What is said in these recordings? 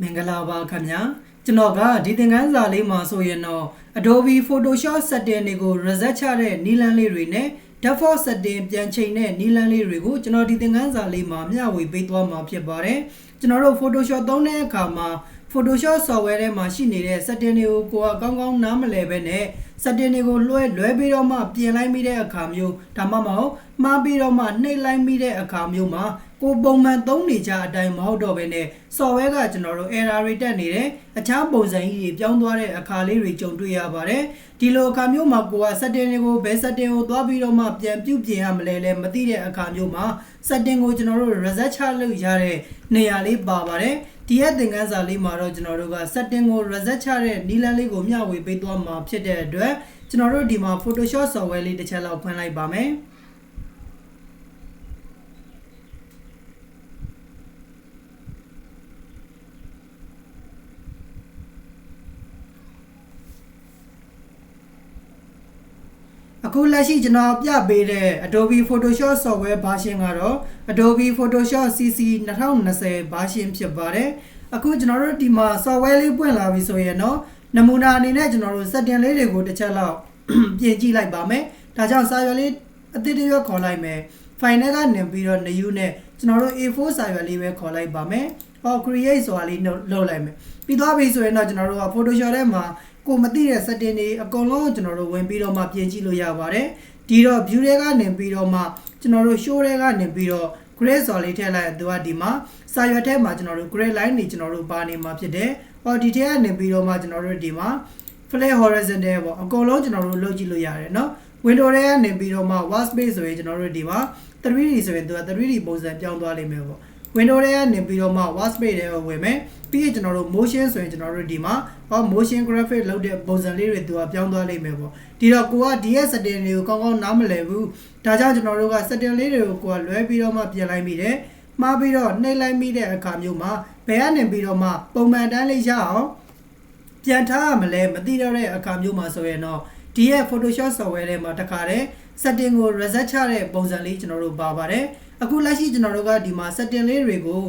မင်္ဂလာပါခင်ဗျာကျွန်တော်ကဒီသင်ခန်းစာလေးမှာဆိုရင်တော့ Adobe Photoshop setting တွေကို reset ချတဲ့နည်းလမ်းလေးတွေနဲ့ default setting ပြန်ချိန်တဲ့နည်းလမ်းလေးတွေကိုကျွန်တော်ဒီသင်ခန်းစာလေးမှာမျှဝေပေးသွားမှာဖြစ်ပါတယ်ကျွန်တော်တို့ Photoshop သုံးတဲ့အခါမှာ Photoshop software ထဲမှာရှိနေတဲ့ setting တွေကိုကိုယ်ကကောင်းကောင်းနားမလည်ပဲနဲ့ setting တွေကိုလွှဲလွှဲပြီးတော့မှပြင်လိုက်မိတဲ့အခါမျိုးဒါမှမဟုတ်မှားပြီးတော့မှနှိပ်လိုက်မိတဲ့အခါမျိုးမှာ ကိုပုံမှန်သုံးနေကြအတိုင်းမဟုတ်တော့ဘဲနဲ့ software ကကျွန်တော်တို့ error တွေတက်နေတယ်အခြားပုံစံကြီးတွေပြောင်းသွားတဲ့အခါလေးတွေကြုံတွေ့ရပါတယ်ဒီလိုအခါမျိုးမှာကိုက setting တွေကိုဘယ် setting ကိုသွားပြီးတော့မှပြန်ပြုပြင်ရမလဲလဲမသိတဲ့အခါမျိုးမှာ setting ကိုကျွန်တော်တို့ reset ချလုပ်ရတဲ့နေရာလေးပါပါတယ်ဒီရဲ့သင်ခန်းစာလေးမှာတော့ကျွန်တော်တို့က setting ကို reset ချတဲ့နည်းလမ်းလေးကိုမျှဝေပေးသွားမှာဖြစ်တဲ့အတွက်ကျွန်တော်တို့ဒီမှာ Photoshop software လေးတစ်ချက်လောက်ဖွင့်လိုက်ပါမယ် အခုလက်ရှိကျွန်တော်ပြပေးတဲ့ Adobe Photoshop software version ကတော့ Adobe Photoshop CC 2020 version ဖြစ်ပါတယ်အခုကျွန်တော်တို့ဒီမှာ software လေးပွင့်လာပြီဆိုရင်တော့နမူနာအနေနဲ့ကျွန်တော်တို့ setting လေးတွေကိုတစ်ချက်လောက်ပြင်ကြည့်လိုက်ပါမယ်ဒါကြောင့်စာရွက်လေးအသစ်တစ်ရွက်ခေါ်လိုက်မယ် file နဲ့ကနေပြီးတော့ new နဲ့ကျွန်တော်တို့ A4 စာရွက်လေးပဲခေါ်လိုက်ပါမယ်ဟော create ဆိုတာလေးလုပ်လိုက်မယ်ပြီးသွားပြီဆိုရင်တော့ကျွန်တော်တို့က Photoshop ထဲမှာ ကိုမသိတဲ့ setting တွေအကုန်လုံးကျွန်တော်တို့ဝင်ပြီးတော့မှပြင်ကြည့်လို့ရပါတယ်ဒီတော့ view တွေကနေပြီးတော့မှကျွန်တော်တို့ show တွေကနေပြီးတော့ grade ဆိုတာလေးထည့်လိုက်သူကဒီမှာစာရွက်ထဲမှာကျွန်တော်တို့ grade line တွေကျွန်တော်တို့ပါနေမှာဖြစ်တယ်ဟောဒီထဲကနေပြီးတော့မှကျွန်တော်တို့ဒီမှာ flat horizontal ပေါ့အကုန်လုံးကျွန်တော်တို့လုပ်ကြည့်လို့ရတယ်เนาะ window တွေကနေပြီးတော့မှ workspace ဆိုရင်ကျွန်တော်တို့ဒီမှာ 3D ဆိုရင်သူက 3D ပုံစံပြောင်းသွားလိမ့်မယ်ပေါ့ window တွေကနေပြီးတော့မှ workspace တွေကိုဝင်မယ်ပြီးရင်ကျွန်တော်တို့ motion ဆိုရင်ကျွန်တော်တို့ဒီမှာဟော motion graphic လုပ်တဲ့ပုံစံလေးတွေသူကပြောင်းသွားလိမ့်မယ်ပေါ့ဒီတော့ကိုကဒီရဲ့ setting တွေကိုကောင်းကောင်းနားမလည်ဘူးဒါကြောင့်ကျွန်တော်တို့က setting လေးတွေကိုကိုကလွဲပြီးတော့မှပြင်လိုက်မိတယ်မှားပြီးတော့နှိပ်လိုက်မိတဲ့အခါမျိုးမှာဘယ်ကနေပြီးတော့မှပုံမှန်တန်းလေးရအောင်ပြန်ထားရမလဲမသိတော့တဲ့အခါမျိုးမှာဆိုရင်တော့ဒီရဲ့ Photoshop software ထဲမှာတခါတည်း setting ကို reset ချတဲ့ပုံစံလေးကျွန်တော်တို့ပါပါတယ် အခုလက်ရှိကျွန်တော်တို့ကဒီမှာ setting လေးတွေကို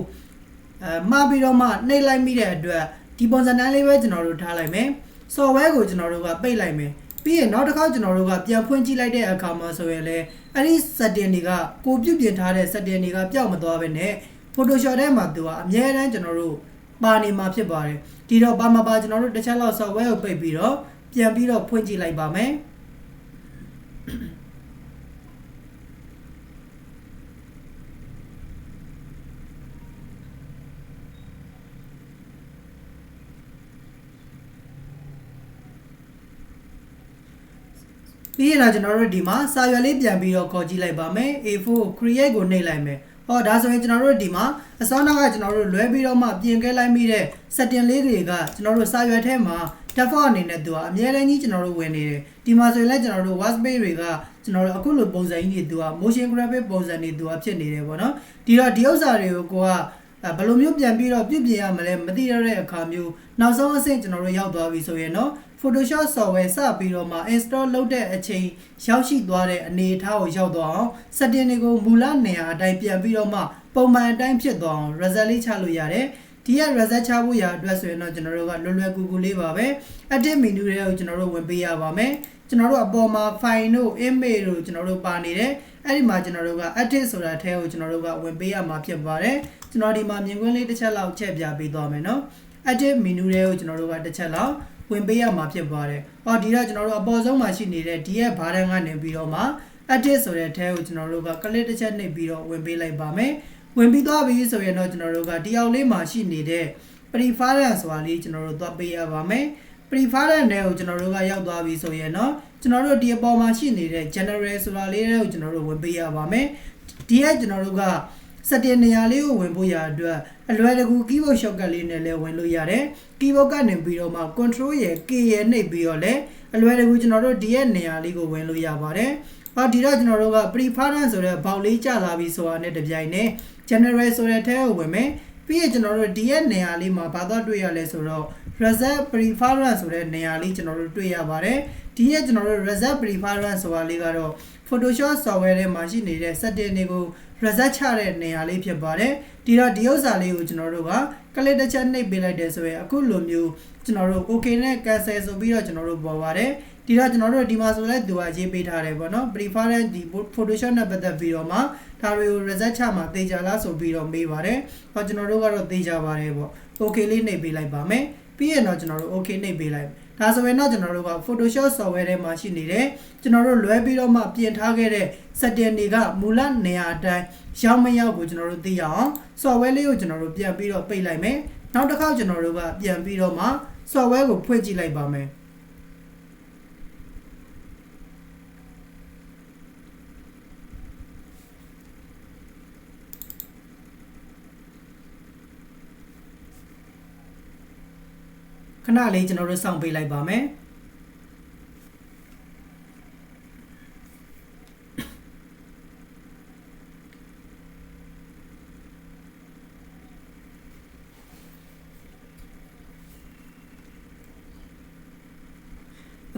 အဲမှားပြီးတော့မှနှိပ်လိုက်မိတဲ့အတွက်ဒီပုံစံတိုင်းလေးပဲကျွန်တော်တို့ထားလိုက်မယ် software ကိုကျွန်တော်တို့ကပိတ်လိုက်မယ်ပြီးရင်နောက်တစ်ခါကျွန်တော်တို့ကပြန်ဖွင့်ကြည့်လိုက်တဲ့အခါမှာဆိုရင်လည်းအဲ့ဒီ setting တွေကကိုပြုတ်ပြင်ထားတဲ့ setting တွေကပျောက်မသွားဘဲနဲ့ Photoshop ထဲမှာသူကအများအားကျွန်တော်တို့ပါနေမှာဖြစ်ပါတယ်ဒီတော့ပါမပါကျွန်တော်တို့တစ်ချက်လောက် software ကိုပိတ်ပြီးတော့ပြန်ပြီးတော့ဖွင့်ကြည့်လိုက်ပါမယ် ပြီးရင်တော့ကျွန်တော်တို့ဒီမှာစာရွက်လေးပြန်ပြီးတော့ခေါ်ကြည့်လိုက်ပါမယ် A4 create ကိုနှိပ်လိုက်မယ်ဟောဒါဆိုရင်ကျွန်တော်တို့ဒီမှာအစောနောက်ကကျွန်တော်တို့လွဲပြီးတော့မှပြင်ခဲ့လိုက်မိတဲ့ setting လေးတွေကကျွန်တော်တို့စာရွက်ထဲမှာ default အနေနဲ့သူကအများတန်းကြီးကျွန်တော်တို့ဝင်နေတယ်ဒီမှာဆိုရင်လည်းကျွန်တော်တို့ workspace တွေကကျွန်တော်တို့အခုလိုပုံစံကြီးတွေသူက motion graphic ပုံစံတွေသူကဖြစ်နေတယ်ပေါ့နော်ဒီတော့ဒီဥစ္စာတွေကိုကိုကဘယ်လိုမျိုးပြန်ပြီးတော့ပြုပြင်ရမလဲမသိရတဲ့အခါမျိုးနောက်ဆုံးအဆင့်ကျွန်တော်တို့ရောက်သွားပြီဆိုရင်တော့ Photoshop software စပြီးတော့မှ install လုပ်တဲ့အချိန်ရောက်ရှိသွားတဲ့အနေအထားကိုရောက်သွားအောင် setting တွေကိုမူလနေရာအတိုင်းပြန်ပြီးတော့မှပုံမှန်အတိုင်းဖြစ်သွားအောင် result လေးချလို့ရတယ်ဒီက result ချဖို့ရအတွက်ဆိုရင်တော့ကျွန်တော်တို့ကလွယ်လွယ်ကူကူလေးပါပဲ edit menu တွေကိုကျွန်တော်တို့ဝင်ပေးရပါမယ်ကျွန်တော်တို့အပေါ်မှာ file တို့ image တို့ကျွန်တော်တို့ပါနေတယ်အဲ့ဒီမှာကျွန်တော်တို့က edit ဆိုတာအဲကိုကျွန်တော်တို့ကဝင်ပေးရမှာဖြစ်ပါတယ်ကျွန်တော်ဒီမှာမြင်ကွင်းလေးတစ်ချက်လောက်ချက်ပြပေးသွားမယ်နော် edit menu တွေကိုကျွန်တော်တို့ကတစ်ချက်လောက် ဝင်ပေးရမှာဖြစ်ပါတယ်။ဟောဒီတော့ကျွန်တော်တို့အပေါ်ဆုံးမှာရှိနေတဲ့ဒီရဲ့ဘားတန်းကနေပြီးတော့မှ edit ဆိုတဲ့ tab ကိုကျွန်တော်တို့က click တစ်ချက်နှိပ်ပြီးတော့ဝင်ပေးလိုက်ပါမယ်။ဝင်ပြီးသွားပြီဆိုရင်တော့ကျွန်တော်တို့ကဒီအောင်လေးမှာရှိနေတဲ့ preference ဆိုတာလေးကျွန်တော်တို့သွားပေးရပါမယ်။ preference တွေကိုကျွန်တော်တို့ကရောက်သွားပြီဆိုရင်တော့ကျွန်တော်တို့ဒီအပေါ်မှာရှိနေတဲ့ general ဆိုတာလေးတွေကိုကျွန်တော်တို့ဝင်ပေးရပါမယ်။ဒီရဲ့ကျွန်တော်တို့က စတင်နေရာလေးကိုဝင်ဖို့ရအတွက်အလွယ်တကူ keyboard shortcut လေးနဲ့လည်းဝင်လို့ရတယ် keyboard ကနေပြီးတော့မှ control ရယ် k ရယ်နှိပ်ပြီးတော့လည်းအလွယ်တကူကျွန်တော်တို့ဒီရဲ့နေရာလေးကိုဝင်လို့ရပါတယ်ဟောဒီတော့ကျွန်တော်တို့က preference ဆိုတဲ့ဘောက်လေးကျလာပြီဆိုတာနဲ့တပြိုင်နက် general ဆိုတဲ့ထဲကိုဝင်မယ်ပြီးရင်ကျွန်တော်တို့ဒီရဲ့နေရာလေးမှာဘာသွားတွေ့ရလဲဆိုတော့ reset preference ဆိုတဲ့နေရာလေးကျွန်တော်တို့တွေ့ရပါတယ်ဒီရဲ့ကျွန်တော်တို့ reset preference ဆိုတာလေးကတော့ Photoshop software ထဲမှာရှိနေတဲ့ setting တွေကို result ချတဲ့နေရာလေးဖြစ်ပါတယ်ဒီတော့ဒီဥစ္စာလေးကိုကျွန်တော်တို့က click တစ်ချက်နှိပ်ပေးလိုက်တယ်ဆိုရင်အခုလိုမျိုးကျွန်တော်တို့ okay နဲ့ cancel ဆိုပြီးတော့ကျွန်တော်တို့ပေါ်ပါတယ်ဒီတော့ကျွန်တော်တို့ဒီမှာဆိုလဲသူကရေးပေးထားတယ်ပေါ့နော် preference ဒီ photoshop နဲ့ပတ်သက်ပြီးတော့မှဒါတွေကို result ချမှာသေချာလားဆိုပြီးတော့မေးပါတယ်ဟောကျွန်တော်တို့ကတော့သေချာပါတယ်ပေါ့ okay လေးနှိပ်ပေးလိုက်ပါမယ်ပြီးရင်တော့ကျွန်တော်တို့ okay နှိပ်ပေးလိုက် ဒါဆိုရင်တော့ကျွန်တော်တို့က Photoshop software ထဲမှာရှိနေတဲ့ကျွန်တော်တို့လွဲပြီးတော့မှပြင်ထားခဲ့တဲ့ setting တွေကမူလနေရာအတိုင်းရောက်မရောက်ကိုကျွန်တော်တို့သိရအောင် software လေးကိုကျွန်တော်တို့ပြန်ပြီးတော့ပိတ်လိုက်မယ်နောက်တစ်ခါကျွန်တော်တို့ကပြန်ပြီးတော့မှ software ကိုဖွင့်ကြည့်လိုက်ပါမယ် ခ ဏလေးကျွန်တော်တို့စောင့်ပေးလိုက်ပါမယ်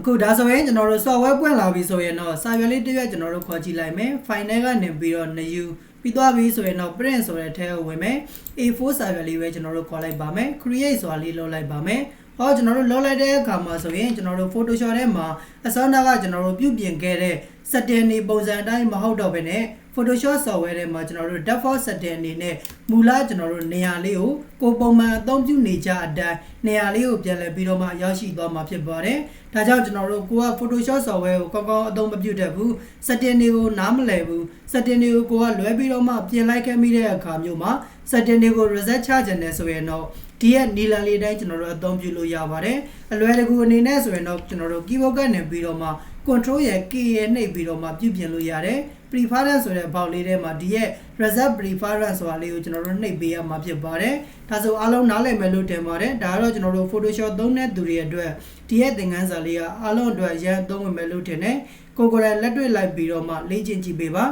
အခုဒါဆိုရင်ကျွန်တော်တို့ software ပွင့်လာပြီဆိုရင်တော့စာရွက်လေးတစ်ရွက်ကျွန်တော်တို့ခေါ်ကြည့်လိုက်မယ် file ထဲကနေပြီးတော့ new ပြီးသွားပြီဆိုရင်တော့ print ဆိုတဲ့ထဲကိုဝင်မယ် A4 စာရွက်လေးပဲကျွန်တော်တို့ခေါ်လိုက်ပါမယ် create ဆိုတာလေးလုပ်လိုက်ပါမယ်ဟောကျွန်တော်တို့လုပ်လိုက်တဲ့အခါမှာဆိုရင်ကျွန်တော်တို့ Photoshop ထဲမှာအစောနာကကျွန်တော်တို့ပြုပြင်ခဲ့တဲ့ setting တွေပုံစံအတိုင်းမဟုတ်တော့ဘဲနဲ့ Photoshop software ထဲမှာကျွန်တော်တို့ default setting အနေနဲ့မူလကျွန်တော်တို့နေရာလေးကိုကိုယ်ပုံမှန်အသုံးပြုနေကြအတိုင်းနေရာလေးကိုပြန်လည်ပြီးတော့မှရောက်ရှိသွားမှာဖြစ်ပါတယ်။ဒါကြောင့်ကျွန်တော်တို့ကိုက Photoshop software ကိုကောင်းကောင်းအသုံးမပြုတတ်ဘူး။ setting တွေကိုနားမလည်ဘူး။ setting တွေကိုကိုကလွဲပြီးတော့မှပြင်လိုက်ခဲ့မိတဲ့အခါမျိုးမှာ setting တွေကို reset ချခြင်းနဲ့ဆိုရင်တော့ဒီရဲ့နီလန်လေးတိုင်းကျွန်တော်တို့အသုံးပြုလို့ရပါတယ်။အလွယ်တကူအနေနဲ့ဆိုရင်တော့ကျွန်တော်တို့ keyboard ကနေပြီးတော့မှ control ရဲ့ K ရဲ့နှိပ်ပြီးတော့မှပြုပြင်လို့ရတယ် preference ဆိုတဲ့ဘောက်လေးထဲမှာဒီရဲ့ reset preference ဆိုတာလေးကိုကျွန်တော်တို့နှိပ်ပေးရမှာဖြစ်ပါတယ်ဒါဆိုအားလုံးနားလည်မယ်လို့ထင်ပါတယ်ဒါကတော့ကျွန်တော်တို့ Photoshop သုံးတဲ့သူတွေအတွက်ဒီရဲ့သင်ခန်းစာလေးကအားလုံးအတွက်ရန်သုံးဝင်မယ်လို့ထင်တယ်ကိုကိုယ်တိုင်လက်တွေ့လိုက်ပြီးတော့မှလေ့ကျင့်ကြည့်ပေးပါ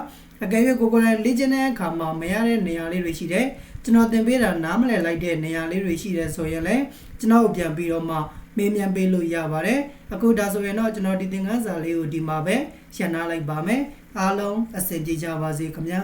အကယ်၍ကိုကိုယ်တိုင်လေ့ကျင့်တဲ့အခါမှာမရတဲ့နေရာလေးတွေရှိတယ်ကျွန်တော်သင်ပေးတာနားမလည်လိုက်တဲ့နေရာလေးတွေရှိတယ်ဆိုရင်လည်းကျွန်တော်ပြန်ပြီးတော့မှမေးမြန်းပေးလို့ရပါတယ်အခုဒါဆိုရင်တော့ကျွန်တော်ဒီသင်ခန်းစာလေးကိုဒီမှာပဲရှင်းနာလိုက်ပါမယ် အားလုံးအဆင်ပြေကြပါစေခင်ဗျာ